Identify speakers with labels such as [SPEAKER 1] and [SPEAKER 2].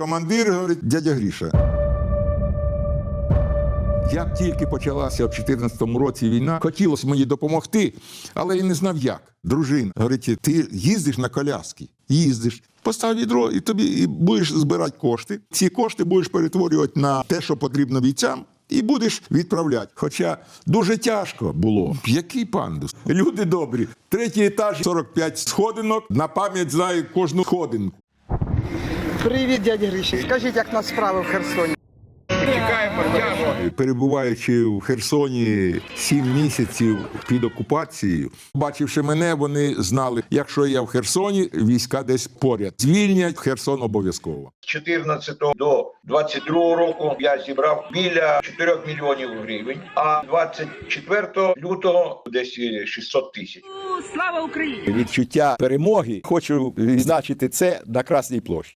[SPEAKER 1] Командир говорить, дядя Гріша. Як тільки почалася в 2014 році війна, хотілося мені допомогти, але я не знав як. Дружина говорить, ти їздиш на коляски, їздиш. Постав відро, і тобі і будеш збирати кошти. Ці кошти будеш перетворювати на те, що потрібно бійцям, і будеш відправляти. Хоча дуже тяжко було. Який пандус? Люди добрі. Третій етаж, 45 сходинок. На пам'ять знаю кожну сходинку.
[SPEAKER 2] Привіт, дядя Гриші. Скажіть, як нас справи в Херсоні?
[SPEAKER 1] Перебуваючи в Херсоні сім місяців під окупацією, бачивши мене, вони знали, якщо я в Херсоні, війська десь поряд. Звільнять Херсон обов'язково.
[SPEAKER 3] З 14 до 22 року я зібрав біля 4 мільйонів гривень, а 24 лютого десь 600 тисяч.
[SPEAKER 4] Слава Україні!
[SPEAKER 5] відчуття перемоги. Хочу відзначити це на Красній площі.